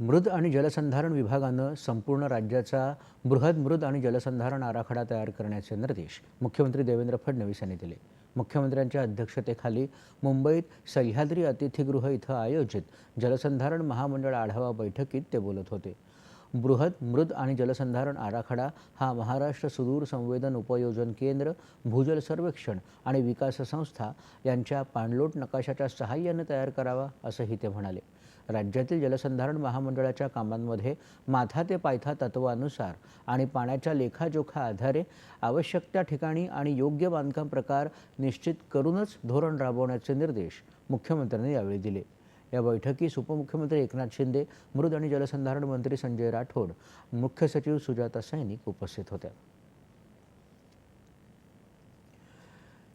मृद आणि जलसंधारण विभागानं संपूर्ण राज्याचा बृहद मृद आणि जलसंधारण आराखडा तयार करण्याचे निर्देश मुख्यमंत्री देवेंद्र फडणवीस यांनी दिले. मुख्यमंत्र्यांच्या अध्यक्षतेखाली मुंबईत सह्याद्री अतिथीगृह इथं आयोजित जलसंधारण महामंडळ आढावा बैठकीत ते बोलत होते. बृहद मृद आणि जलसंधारण आराखडा हा महाराष्ट्र सुदूर संवेदन उपयोजन केंद्र भूजल सर्वेक्षण आणि विकास संस्था यांच्या पाणलोट नकाशाच्या सहाय्याने तयार करावा असंही ते म्हणाले. राज्यातील जलसंधारण महामंडळाच्या कामांमध्ये माथा ते पायथा तत्वानुसार आणि पाण्याच्या लेखाजोखा आधारे आवश्यक त्या ठिकाणी आणि योग्य बांधकाम प्रकार निश्चित करूनच धोरण राबवण्याचे निर्देश मुख्यमंत्र्यांनी यावेळी दिले. या बैठकीस उपमुख्यमंत्री एकनाथ शिंदे मृद आणि जलसंधारण मंत्री संजय राठोड मुख्य सचिव सुजाता सैनिक उपस्थित होत्या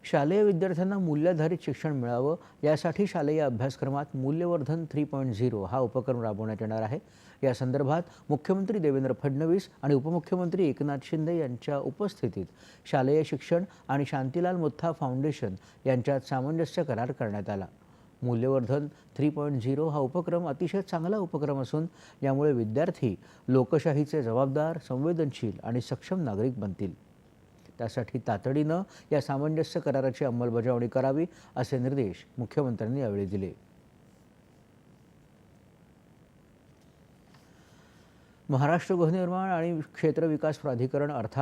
शालेय विद्यार्थ्यांना मूल्याधारित शिक्षण मिळावं यासाठी शालेय अभ्यासक्रमात मूल्यवर्धन थ्री पॉईंट झिरो हा उपक्रम राबवण्यात येणार आहे. या संदर्भात मुख्यमंत्री देवेंद्र फडणवीस आणि उपमुख्यमंत्री एकनाथ शिंदे यांच्या उपस्थितीत शालेय शिक्षण आणि शांतीलाल मुथ्था फाउंडेशन यांच्यात सामंजस्य करार करण्यात आला. मूल्यवर्धन थ्री पॉईंट झिरो हा उपक्रम अतिशय चांगला उपक्रम असून यामुळे विद्यार्थी लोकशाहीचे जबाबदार संवेदनशील आणि सक्षम नागरिक बनतील. त्यासाठी तातडीनं या सामंजस्य कराराची अंमलबजावणी करावी असे निर्देश मुख्यमंत्र्यांनी यावेळी दिले. महाराष्ट्र गृहनिर्माण आणि क्षेत्र विकास प्राधिकरण अर्थात